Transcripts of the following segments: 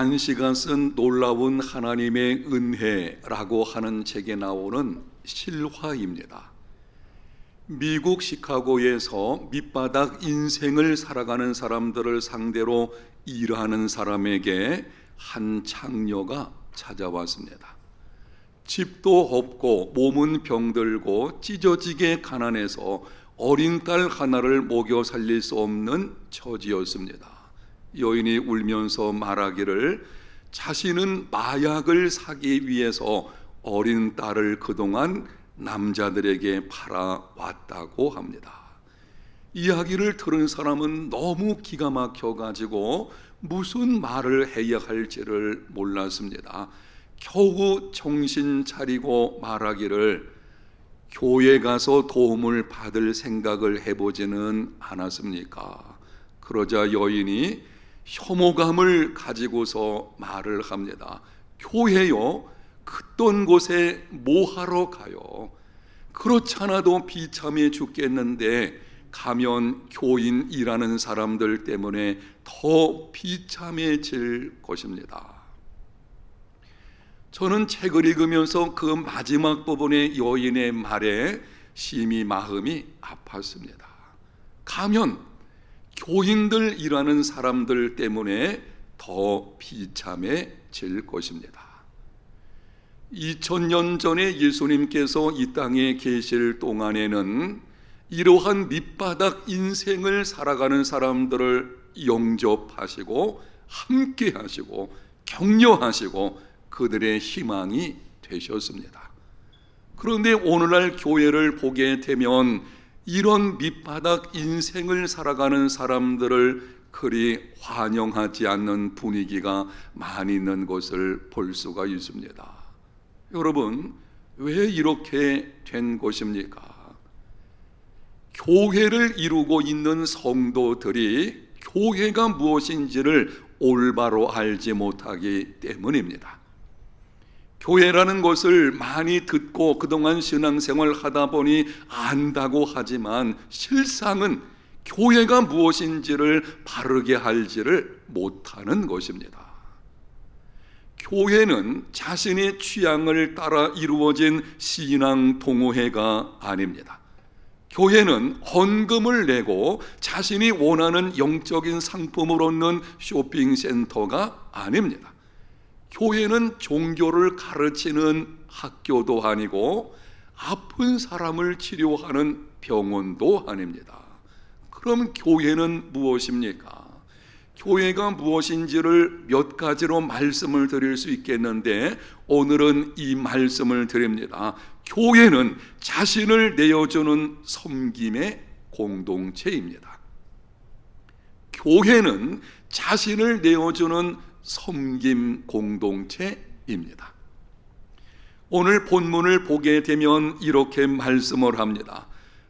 필립 얀시가 쓴 놀라운 하나님의 은혜라고 하는 책에 나오는 실화입니다. 미국 시카고에서 밑바닥 인생을 살아가는 사람들을 상대로 일하는 사람에게 한 창녀가 찾아왔습니다. 집도 없고 몸은 병들고 찢어지게 가난해서 어린 딸 하나를 먹여 살릴 수 없는 처지였습니다. 여인이 울면서 말하기를 자신은 마약을 사기 위해서 어린 딸을 그동안 남자들에게 팔아왔다고 합니다. 이야기를 들은 사람은 너무 기가 막혀 가지고 무슨 말을 해야 할지를 몰랐습니다. 겨우 정신 차리고 말하기를 교회 가서 도움을 받을 생각을 해보지는 않았습니까? 그러자 여인이 혐오감을 가지고서 말을 합니다. 교회요? 그떤 곳에 뭐하러 가요? 그렇잖아도 비참해 죽겠는데 가면 교인이라는 사람들 때문에 더 비참해질 것입니다. 저는 책을 읽으면서 그 마지막 부분의 여인의 말에 심히 마음이 아팠습니다. 가면 교인들이라는 사람들 때문에 더 비참해질 것입니다. 2000년 전에 예수님께서 이 땅에 계실 동안에는 이러한 밑바닥 인생을 살아가는 사람들을 영접하시고 함께 하시고 격려하시고 그들의 희망이 되셨습니다. 그런데 오늘날 교회를 보게 되면 이런 밑바닥 인생을 살아가는 사람들을 그리 환영하지 않는 분위기가 많이 있는 것을 볼 수가 있습니다. 여러분, 왜 이렇게 된 것입니까? 교회를 이루고 있는 성도들이 교회가 무엇인지를 올바로 알지 못하기 때문입니다. 교회라는 것을 많이 듣고 그동안 신앙생활 하다 보니 안다고 하지만 실상은 교회가 무엇인지를 바르게 알지를 못하는 것입니다. 교회는 자신의 취향을 따라 이루어진 신앙 동호회가 아닙니다. 교회는 헌금을 내고 자신이 원하는 영적인 상품을 얻는 쇼핑센터가 아닙니다. 교회는 종교를 가르치는 학교도 아니고 아픈 사람을 치료하는 병원도 아닙니다. 그럼 교회는 무엇입니까? 교회가 무엇인지를 몇 가지로 말씀을 드릴 수 있겠는데 오늘은 이 말씀을 드립니다. 교회는 자신을 내어주는 섬김의 공동체입니다. 교회는 자신을 내어주는 섬김 공동체입니다. 오늘 본문을 보게 되면 이렇게 말씀을 합니다.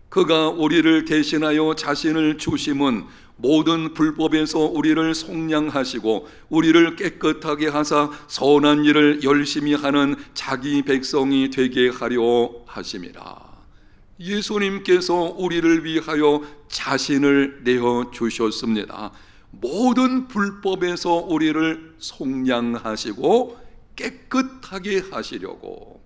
그가 우리를 대신하여 자신을 주심은 모든 불법에서 우리를 속량하시고 우리를 깨끗하게 하사 선한 일을 열심히 하는 자기 백성이 되게 하려 하심이라. 예수님께서 우리를 위하여 자신을 내어 주셨습니다. 모든 불법에서 우리를 속량하시고 깨끗하게 하시려고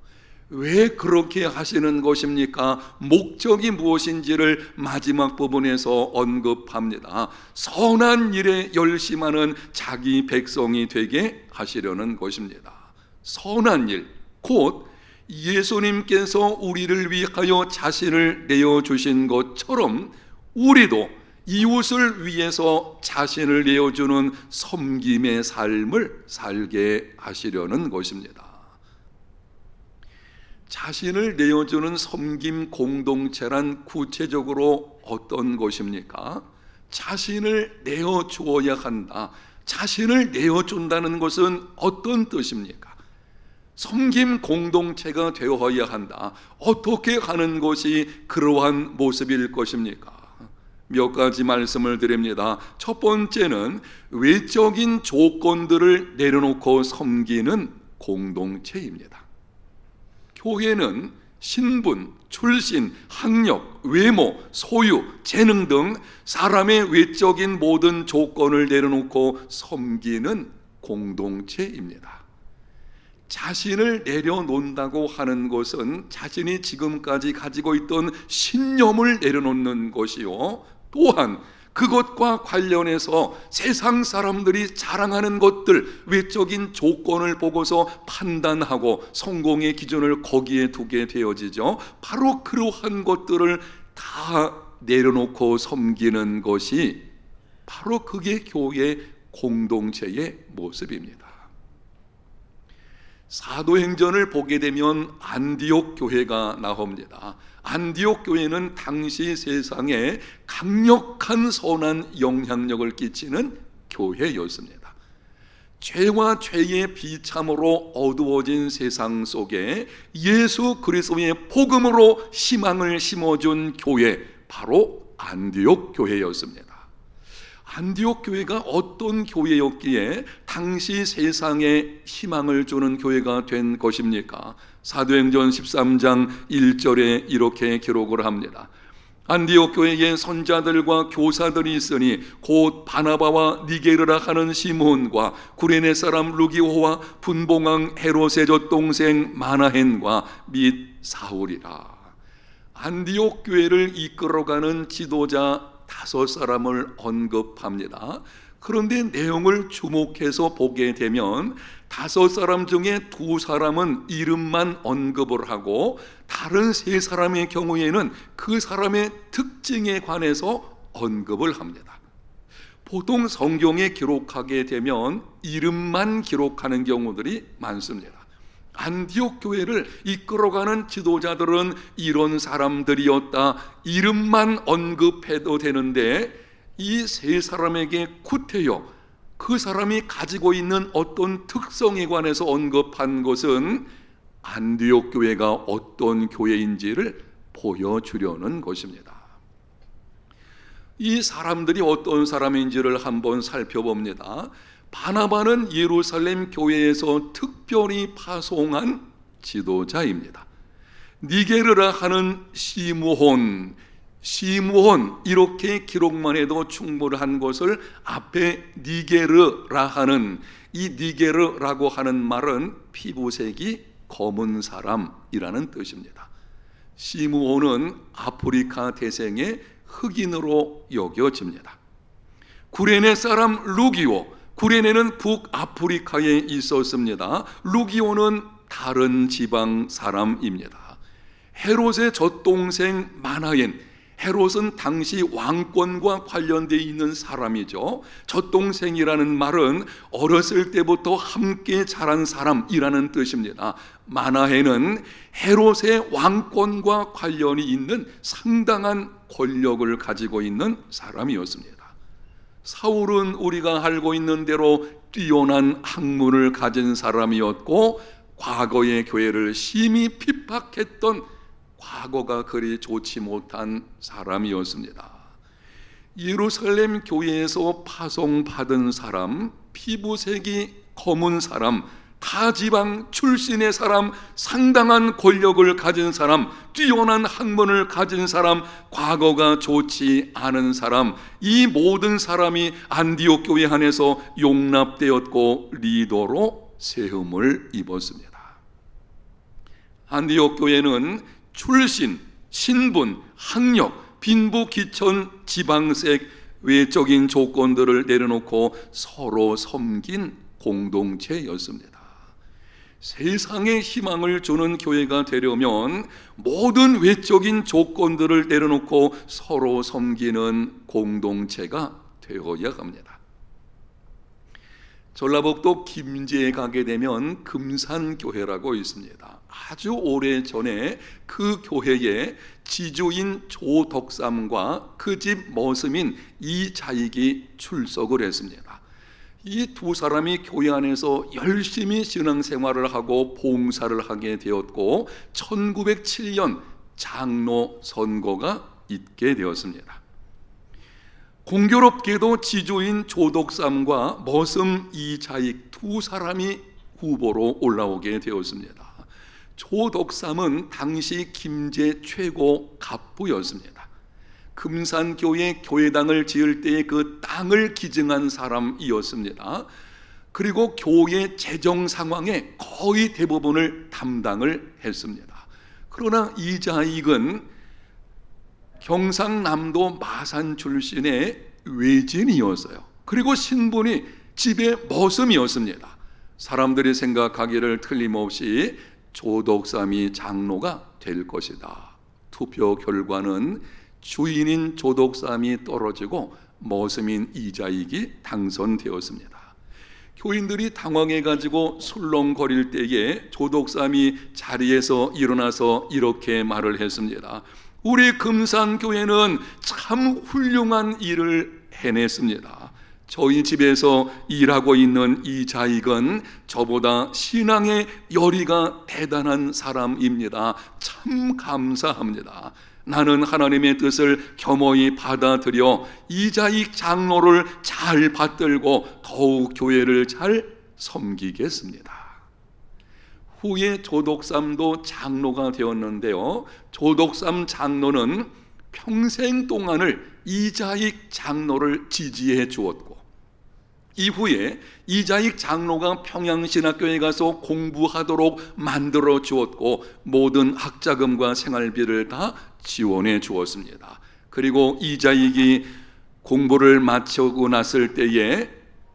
왜 그렇게 하시는 것입니까? 목적이 무엇인지를 마지막 부분에서 언급합니다. 선한 일에 열심하는 자기 백성이 되게 하시려는 것입니다. 선한 일, 곧 예수님께서 우리를 위하여 자신을 내어주신 것처럼 우리도 이웃을 위해서 자신을 내어주는 섬김의 삶을 살게 하시려는 것입니다. 자신을 내어주는 섬김 공동체란 구체적으로 어떤 것입니까? 자신을 내어주어야 한다. 자신을 내어준다는 것은 어떤 뜻입니까? 섬김 공동체가 되어야 한다. 어떻게 하는 것이 그러한 모습일 것입니까? 몇 가지 말씀을 드립니다. 첫 번째는 외적인 조건들을 내려놓고 섬기는 공동체입니다. 교회는 신분, 출신, 학력, 외모, 소유, 재능 등 사람의 외적인 모든 조건을 내려놓고 섬기는 공동체입니다. 자신을 내려놓는다고 하는 것은 자신이 지금까지 가지고 있던 신념을 내려놓는 것이요. 또한 그것과 관련해서 세상 사람들이 자랑하는 것들, 외적인 조건을 보고서 판단하고 성공의 기준을 거기에 두게 되어지죠. 바로 그러한 것들을 다 내려놓고 섬기는 것이 바로 그게 교회 공동체의 모습입니다. 사도행전을 보게 되면 안디옥 교회가 나옵니다. 안디옥 교회는 당시 세상에 강력한 선한 영향력을 끼치는 교회였습니다. 죄와 죄의 비참으로 어두워진 세상 속에 예수 그리스도의 복음으로 희망을 심어준 교회 바로 안디옥 교회였습니다. 안디옥 교회가 어떤 교회였기에 당시 세상에 희망을 주는 교회가 된 것입니까? 사도행전 13장 1절에 이렇게 기록을 합니다. 안디옥 교회에 선자들과 교사들이 있으니 곧 바나바와 니게르라 하는 시몬과 구레네 사람 루기호와 분봉왕 헤롯의 젖동생 마나헨과 및 사울이라. 안디옥 교회를 이끌어가는 지도자 다섯 사람을 언급합니다. 그런데 내용을 주목해서 보게 되면 다섯 사람 중에 두 사람은 이름만 언급을 하고 다른 세 사람의 경우에는 그 사람의 특징에 관해서 언급을 합니다. 보통 성경에 기록하게 되면 이름만 기록하는 경우들이 많습니다. 안디옥 교회를 이끌어가는 지도자들은 이런 사람들이었다. 이름만 언급해도 되는데 이 세 사람에게 구태여 그 사람이 가지고 있는 어떤 특성에 관해서 언급한 것은 안디옥 교회가 어떤 교회인지를 보여주려는 것입니다. 이 사람들이 어떤 사람인지를 한번 살펴봅니다. 바나바는 예루살렘 교회에서 특별히 파송한 지도자입니다. 니게르라 하는 시므혼, 시므혼 이렇게 기록만 해도 충분한 것을 앞에 니게르라 하는 이 니게르라고 하는 말은 피부색이 검은 사람이라는 뜻입니다. 시므온은 아프리카 대생의 흑인으로 여겨집니다. 구레네 사람 루기오 구레네는 북아프리카에 있었습니다. 루기오는 다른 지방 사람입니다. 헤롯의 젖동생 마나엔 헤롯은 당시 왕권과 관련되어 있는 사람이죠. 젖동생이라는 말은 어렸을 때부터 함께 자란 사람이라는 뜻입니다. 마나헤는 헤롯의 왕권과 관련이 있는 상당한 권력을 가지고 있는 사람이었습니다. 사울은 우리가 알고 있는 대로 뛰어난 학문을 가진 사람이었고 과거의 교회를 심히 핍박했던 과거가 그리 좋지 못한 사람이었습니다. 예루살렘 교회에서 파송받은 사람, 피부색이 검은 사람, 타지방 출신의 사람, 상당한 권력을 가진 사람, 뛰어난 학문을 가진 사람, 과거가 좋지 않은 사람, 이 모든 사람이 안디옥 교회 안에서 용납되었고 리더로 세움을 입었습니다. 안디옥 교회는 출신, 신분, 학력, 빈부, 기천, 지방색, 외적인 조건들을 내려놓고 서로 섬긴 공동체였습니다. 세상에 희망을 주는 교회가 되려면 모든 외적인 조건들을 내려놓고 서로 섬기는 공동체가 되어야 합니다. 전라북도 김제에 가게 되면 금산교회라고 있습니다. 아주 오래 전에 그 교회에 지주인 조덕삼과 그 집 머슴인 이자익이 출석을 했습니다. 이 두 사람이 교회 안에서 열심히 신앙생활을 하고 봉사를 하게 되었고 1907년 장로 선거가 있게 되었습니다. 공교롭게도 지주인 조덕삼과 머슴 이자익 두 사람이 후보로 올라오게 되었습니다. 조덕삼은 당시 김제 최고 갑부였습니다. 금산교회 교회당을 지을 때의 그 땅을 기증한 사람이었습니다. 그리고 교회 재정 상황의 거의 대부분을 담당을 했습니다. 그러나 이자익은 경상남도 마산 출신의 외진이었어요. 그리고 신분이 집의 머슴이었습니다. 사람들이 생각하기를 틀림없이 조덕삼이 장로가 될 것이다. 투표 결과는 주인인 조덕삼이 떨어지고 머슴인 이자익이 당선되었습니다. 교인들이 당황해 가지고 술렁거릴 때에 조덕삼이 자리에서 일어나서 이렇게 말을 했습니다. 우리 금산교회는 참 훌륭한 일을 해냈습니다. 저희 집에서 일하고 있는 이 자익은 저보다 신앙의 열의가 대단한 사람입니다. 참 감사합니다. 나는 하나님의 뜻을 겸허히 받아들여 이자익 장로를 잘 받들고 더욱 교회를 잘 섬기겠습니다. 후에 조독삼도 장로가 되었는데요. 조독삼 장로는 평생 동안을 이자익 장로를 지지해 주었고 이후에 이자익 장로가 평양신학교에 가서 공부하도록 만들어 주었고 모든 학자금과 생활비를 다 지원해 주었습니다. 그리고 이자익이 공부를 마치고 났을 때에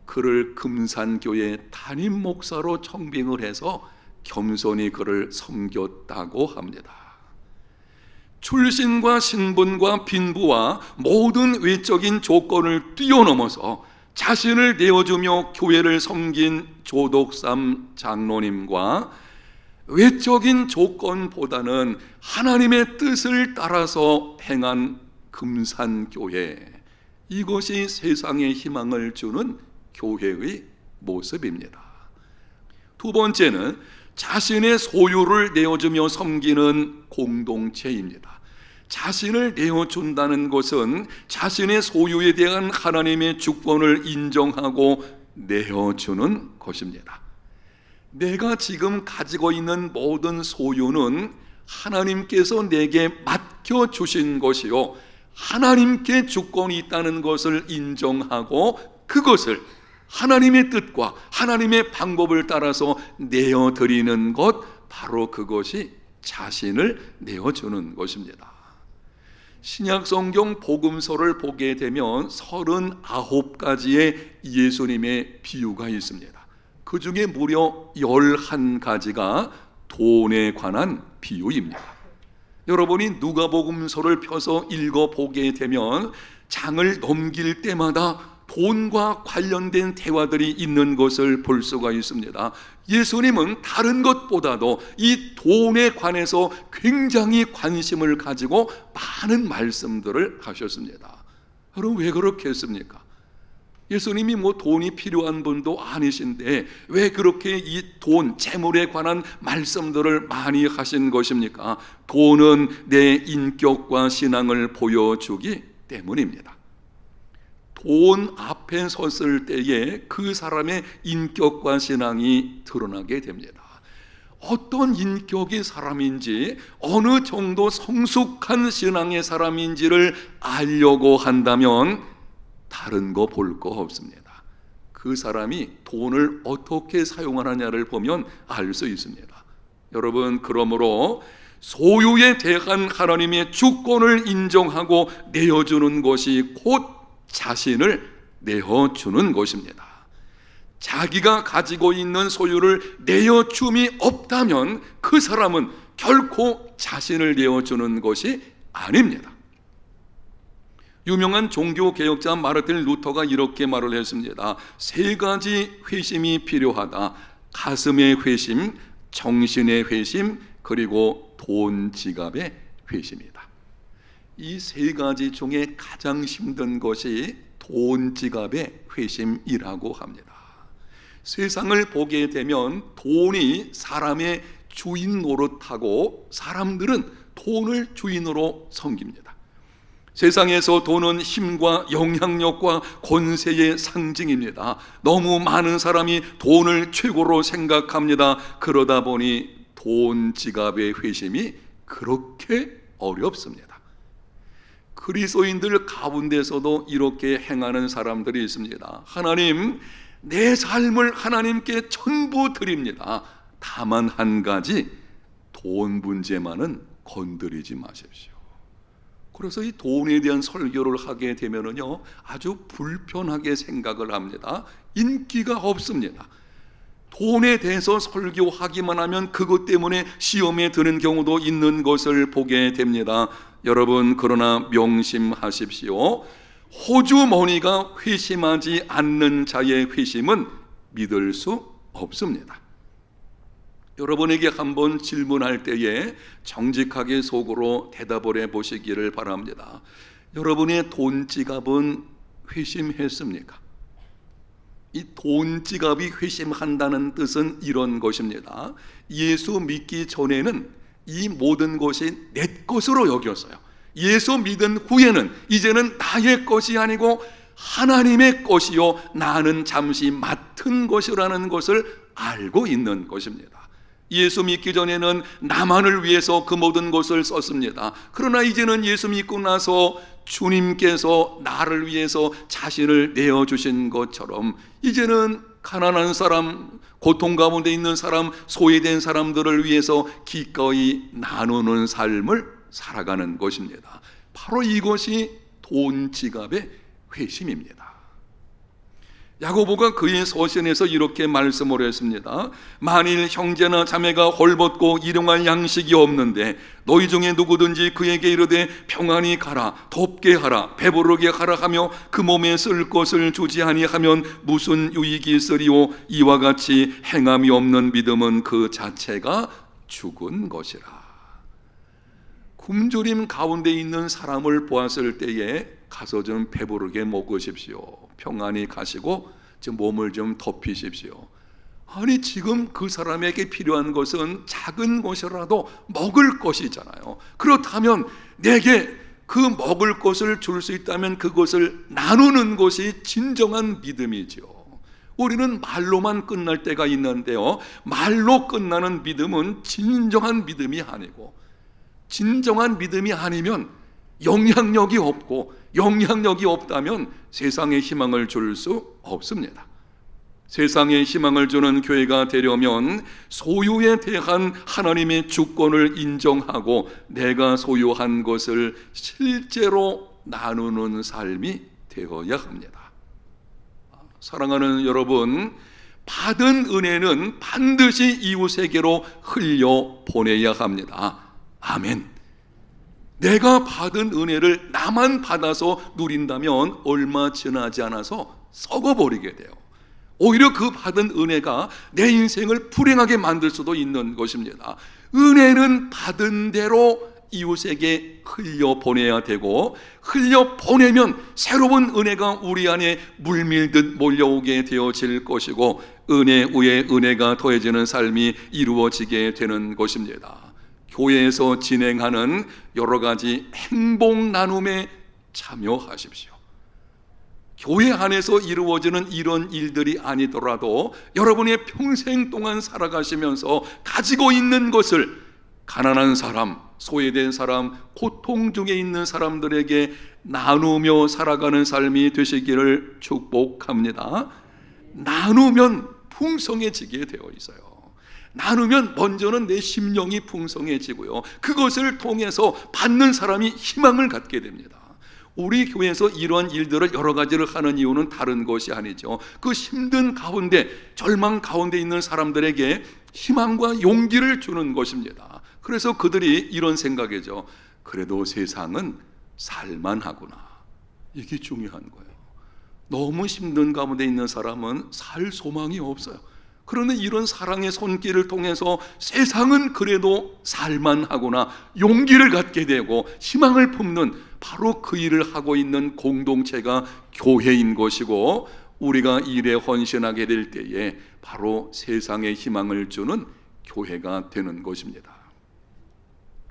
그를 금산교회 담임 목사로 청빙을 해서 겸손히 그를 섬겼다고 합니다. 출신과 신분과 빈부와 모든 외적인 조건을 뛰어넘어서 자신을 내어주며 교회를 섬긴 조독삼 장로님과 외적인 조건보다는 하나님의 뜻을 따라서 행한 금산교회 이것이 세상에 희망을 주는 교회의 모습입니다. 두 번째는 자신의 소유를 내어주며 섬기는 공동체입니다. 자신을 내어준다는 것은 자신의 소유에 대한 하나님의 주권을 인정하고 내어주는 것입니다. 내가 지금 가지고 있는 모든 소유는 하나님께서 내게 맡겨주신 것이요. 하나님께 주권이 있다는 것을 인정하고 그것을 하나님의 뜻과 하나님의 방법을 따라서 내어드리는 것, 바로 그것이 자신을 내어주는 것입니다. 신약 성경 복음서를 보게 되면 39가지의 예수님의 비유가 있습니다. 그 중에 무려 11가지가 돈에 관한 비유입니다. 여러분이 누가복음서를 펴서 읽어 보게 되면 장을 넘길 때마다 돈과 관련된 대화들이 있는 것을 볼 수가 있습니다. 예수님은 다른 것보다도 이 돈에 관해서 굉장히 관심을 가지고 많은 말씀들을 하셨습니다. 여러분 왜 그렇게 했습니까? 예수님이 뭐 돈이 필요한 분도 아니신데 왜 그렇게 이 돈, 재물에 관한 말씀들을 많이 하신 것입니까? 돈은 내 인격과 신앙을 보여주기 때문입니다. 돈 앞에 섰을 때에 그 사람의 인격과 신앙이 드러나게 됩니다. 어떤 인격의 사람인지 어느 정도 성숙한 신앙의 사람인지를 알려고 한다면 다른 거 볼거 없습니다. 그 사람이 돈을 어떻게 사용하느냐를 보면 알 수 있습니다. 여러분 그러므로 소유에 대한 하나님의 주권을 인정하고 내어주는 것이 곧 자신을 내어주는 것입니다. 자기가 가지고 있는 소유를 내어줌이 없다면 그 사람은 결코 자신을 내어주는 것이 아닙니다. 유명한 종교 개혁자 마르틴 루터가 이렇게 말을 했습니다. 세 가지 회심이 필요하다. 가슴의 회심, 정신의 회심, 그리고 돈 지갑의 회심이다. 이 세 가지 중에 가장 힘든 것이 돈 지갑의 회심이라고 합니다. 세상을 보게 되면 돈이 사람의 주인 노릇하고 사람들은 돈을 주인으로 섬깁니다. 세상에서 돈은 힘과 영향력과 권세의 상징입니다. 너무 많은 사람이 돈을 최고로 생각합니다. 그러다 보니 돈 지갑의 회심이 그렇게 어렵습니다. 그리스도인들 가운데서도 이렇게 행하는 사람들이 있습니다. 하나님, 내 삶을 하나님께 전부 드립니다. 다만 한 가지 돈 문제만은 건드리지 마십시오. 그래서 이 돈에 대한 설교를 하게 되면은요 아주 불편하게 생각을 합니다. 인기가 없습니다. 돈에 대해서 설교하기만 하면 그것 때문에 시험에 드는 경우도 있는 것을 보게 됩니다. 여러분 그러나 명심하십시오. 호주머니가 회심하지 않는 자의 회심은 믿을 수 없습니다. 여러분에게 한번 질문할 때에 정직하게 속으로 대답을 해 보시기를 바랍니다. 여러분의 돈 지갑은 회심했습니까? 이 돈 지갑이 회심한다는 뜻은 이런 것입니다. 예수 믿기 전에는 이 모든 것이 내 것으로 여겼어요. 예수 믿은 후에는 이제는 나의 것이 아니고 하나님의 것이요 나는 잠시 맡은 것이라는 것을 알고 있는 것입니다. 예수 믿기 전에는 나만을 위해서 그 모든 것을 썼습니다. 그러나 이제는 예수 믿고 나서 주님께서 나를 위해서 자신을 내어 주신 것처럼 이제는 가난한 사람, 고통 가운데 있는 사람, 소외된 사람들을 위해서 기꺼이 나누는 삶을 살아가는 것입니다. 바로 이것이 돈 지갑의 회심입니다. 야고보가 그의 서신에서 이렇게 말씀을 했습니다. 만일 형제나 자매가 헐벗고 일용할 양식이 없는데 너희 중에 누구든지 그에게 이르되 평안히 가라 덥게 하라 배부르게 하라 하며 그 몸에 쓸 것을 주지 아니하면 무슨 유익이 있으리오 이와 같이 행함이 없는 믿음은 그 자체가 죽은 것이라. 굶주림 가운데 있는 사람을 보았을 때에 가서 좀 배부르게 먹으십시오. 평안히 가시고 좀 몸을 좀 덮이십시오. 아니 지금 그 사람에게 필요한 것은 작은 것이라도 먹을 것이잖아요. 그렇다면 내게 그 먹을 것을 줄 수 있다면 그것을 나누는 것이 진정한 믿음이죠. 우리는 말로만 끝날 때가 있는데요. 말로 끝나는 믿음은 진정한 믿음이 아니고 진정한 믿음이 아니면 영향력이 없고 영향력이 없다면 세상에 희망을 줄 수 없습니다. 세상에 희망을 주는 교회가 되려면 소유에 대한 하나님의 주권을 인정하고 내가 소유한 것을 실제로 나누는 삶이 되어야 합니다. 사랑하는 여러분, 받은 은혜는 반드시 이웃에게로 흘려 보내야 합니다. 아멘. 내가 받은 은혜를 나만 받아서 누린다면 얼마 지나지 않아서 썩어버리게 돼요. 오히려 그 받은 은혜가 내 인생을 불행하게 만들 수도 있는 것입니다. 은혜는 받은 대로 이웃에게 흘려 보내야 되고 흘려 보내면 새로운 은혜가 우리 안에 물밀듯 몰려오게 되어질 것이고 은혜 위에 은혜가 더해지는 삶이 이루어지게 되는 것입니다. 교회에서 진행하는 여러 가지 행복 나눔에 참여하십시오. 교회 안에서 이루어지는 이런 일들이 아니더라도 여러분의 평생 동안 살아가시면서 가지고 있는 것을 가난한 사람, 소외된 사람, 고통 중에 있는 사람들에게 나누며 살아가는 삶이 되시기를 축복합니다. 나누면 풍성해지게 되어 있어요. 나누면 먼저는 내 심령이 풍성해지고요. 그것을 통해서 받는 사람이 희망을 갖게 됩니다. 우리 교회에서 이러한 일들을 여러 가지를 하는 이유는 다른 것이 아니죠. 그 힘든 가운데, 절망 가운데 있는 사람들에게 희망과 용기를 주는 것입니다. 그래서 그들이 이런 생각이죠. 그래도 세상은 살만하구나. 이게 중요한 거예요. 너무 힘든 가운데 있는 사람은 살 소망이 없어요. 그러나 이런 사랑의 손길을 통해서 세상은 그래도 살만하구나 용기를 갖게 되고 희망을 품는 바로 그 일을 하고 있는 공동체가 교회인 것이고 우리가 일에 헌신하게 될 때에 바로 세상에 희망을 주는 교회가 되는 것입니다.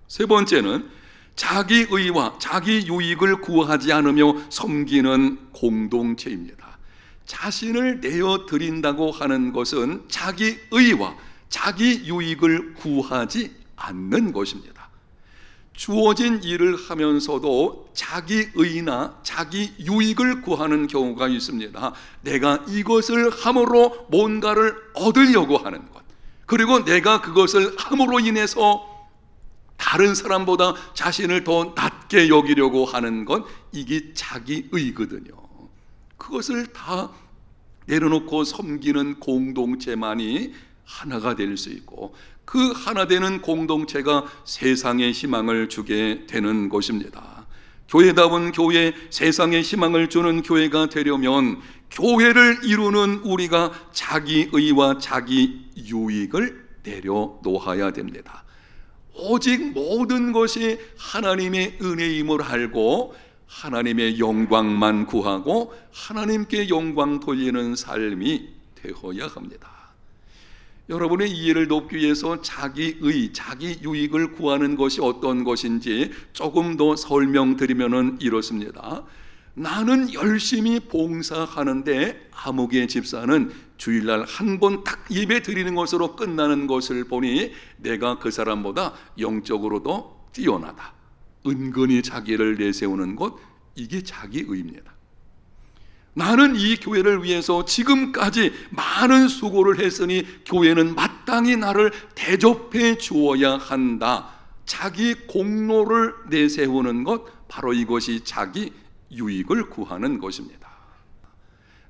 세 번째는 자기 의와 자기 유익을 구하지 않으며 섬기는 공동체입니다. 자신을 내어 드린다고 하는 것은 자기 의와 자기 유익을 구하지 않는 것입니다. 주어진 일을 하면서도 자기 의나 자기 유익을 구하는 경우가 있습니다. 내가 이것을 함으로 뭔가를 얻으려고 하는 것. 그리고 내가 그것을 함으로 인해서 다른 사람보다 자신을 더 낮게 여기려고 하는 것 이게 자기 의거든요. 그것을 다 내려놓고 섬기는 공동체만이 하나가 될 수 있고 그 하나 되는 공동체가 세상에 희망을 주게 되는 것입니다. 교회다운 교회, 세상에 희망을 주는 교회가 되려면 교회를 이루는 우리가 자기 의와 자기 유익을 내려놓아야 됩니다. 오직 모든 것이 하나님의 은혜임을 알고 하나님의 영광만 구하고 하나님께 영광 돌리는 삶이 되어야 합니다. 여러분의 이해를 돕기 위해서 자기의, 자기 유익을 구하는 것이 어떤 것인지 조금 더 설명드리면 이렇습니다. 나는 열심히 봉사하는데 아무개 집사는 주일날 한 번 딱 예배 드리는 것으로 끝나는 것을 보니 내가 그 사람보다 영적으로도 뛰어나다. 은근히 자기를 내세우는 것, 이게 자기의입니다. 나는 이 교회를 위해서 지금까지 많은 수고를 했으니 교회는 마땅히 나를 대접해 주어야 한다. 자기 공로를 내세우는 것, 바로 이것이 자기 유익을 구하는 것입니다.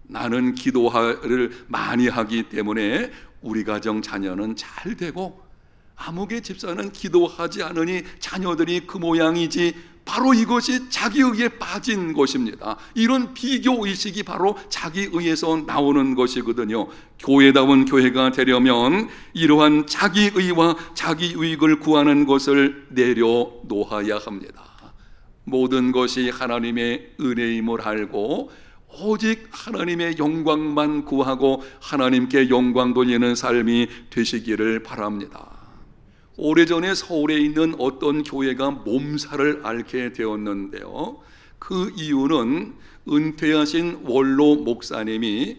나는 기도를 많이 하기 때문에 우리 가정 자녀는 잘 되고 아무개 집사는 기도하지 않으니 자녀들이 그 모양이지 바로 이것이 자기 의에 빠진 것입니다. 이런 비교 의식이 바로 자기 의에서 나오는 것이거든요. 교회다운 교회가 되려면 이러한 자기 의와 자기 유익을 구하는 것을 내려놓아야 합니다. 모든 것이 하나님의 은혜임을 알고 오직 하나님의 영광만 구하고 하나님께 영광 돌리는 삶이 되시기를 바랍니다. 오래전에 서울에 있는 어떤 교회가 몸살을 앓게 되었는데요. 그 이유는 은퇴하신 원로 목사님이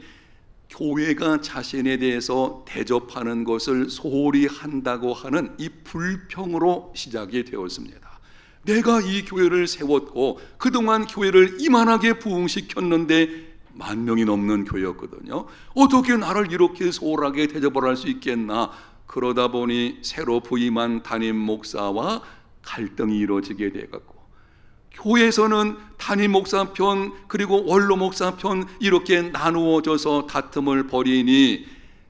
교회가 자신에 대해서 대접하는 것을 소홀히 한다고 하는 이 불평으로 시작이 되었습니다. 내가 이 교회를 세웠고 그동안 교회를 이만하게 부흥시켰는데 만 명이 넘는 교회였거든요. 어떻게 나를 이렇게 소홀하게 대접을 할 수 있겠나? 그러다 보니 새로 부임한 담임 목사와 갈등이 이루어지게 되었고 교회에서는 담임 목사 편 그리고 원로 목사 편 이렇게 나누어져서 다툼을 벌이니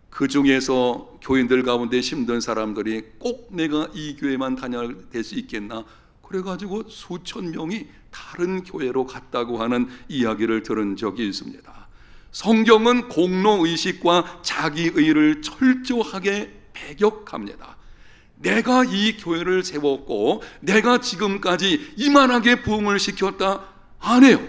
그 중에서 교인들 가운데 힘든 사람들이 꼭 내가 이 교회만 다녀야 될수 있겠나 그래가지고 수천 명이 다른 교회로 갔다고 하는 이야기를 들은 적이 있습니다. 성경은 공로 의식과 자기 의를 철저하게 배격합니다. 내가 이 교회를 세웠고 내가 지금까지 이만하게 부흥을 시켰다 아니에요.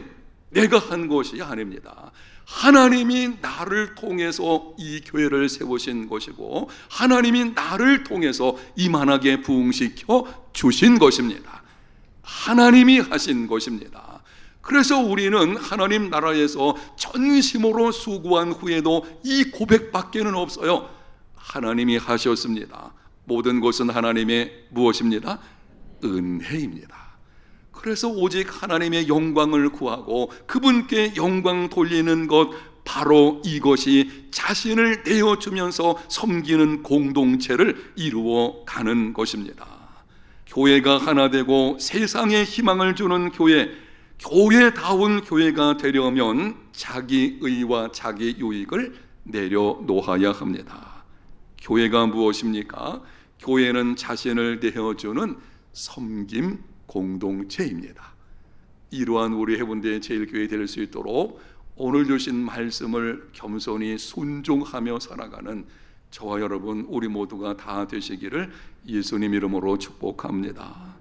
내가 한 것이 아닙니다. 하나님이 나를 통해서 이 교회를 세우신 것이고 하나님이 나를 통해서 이만하게 부흥시켜 주신 것입니다. 하나님이 하신 것입니다. 그래서 우리는 하나님 나라에서 전심으로 수고한 후에도 이 고백밖에는 없어요. 하나님이 하셨습니다. 모든 것은 하나님의 무엇입니다? 은혜입니다. 그래서 오직 하나님의 영광을 구하고 그분께 영광 돌리는 것 바로 이것이 자신을 내어주면서 섬기는 공동체를 이루어 가는 것입니다. 교회가 하나 되고 세상에 희망을 주는 교회, 교회다운 교회가 되려면 자기 의와 자기 유익을 내려놓아야 합니다. 교회가 무엇입니까? 교회는 자신을 내어주는 섬김 공동체입니다. 이러한 우리 해본대 제일교회 될 수 있도록 오늘 주신 말씀을 겸손히 순종하며 살아가는 저와 여러분 우리 모두가 다 되시기를 예수님 이름으로 축복합니다.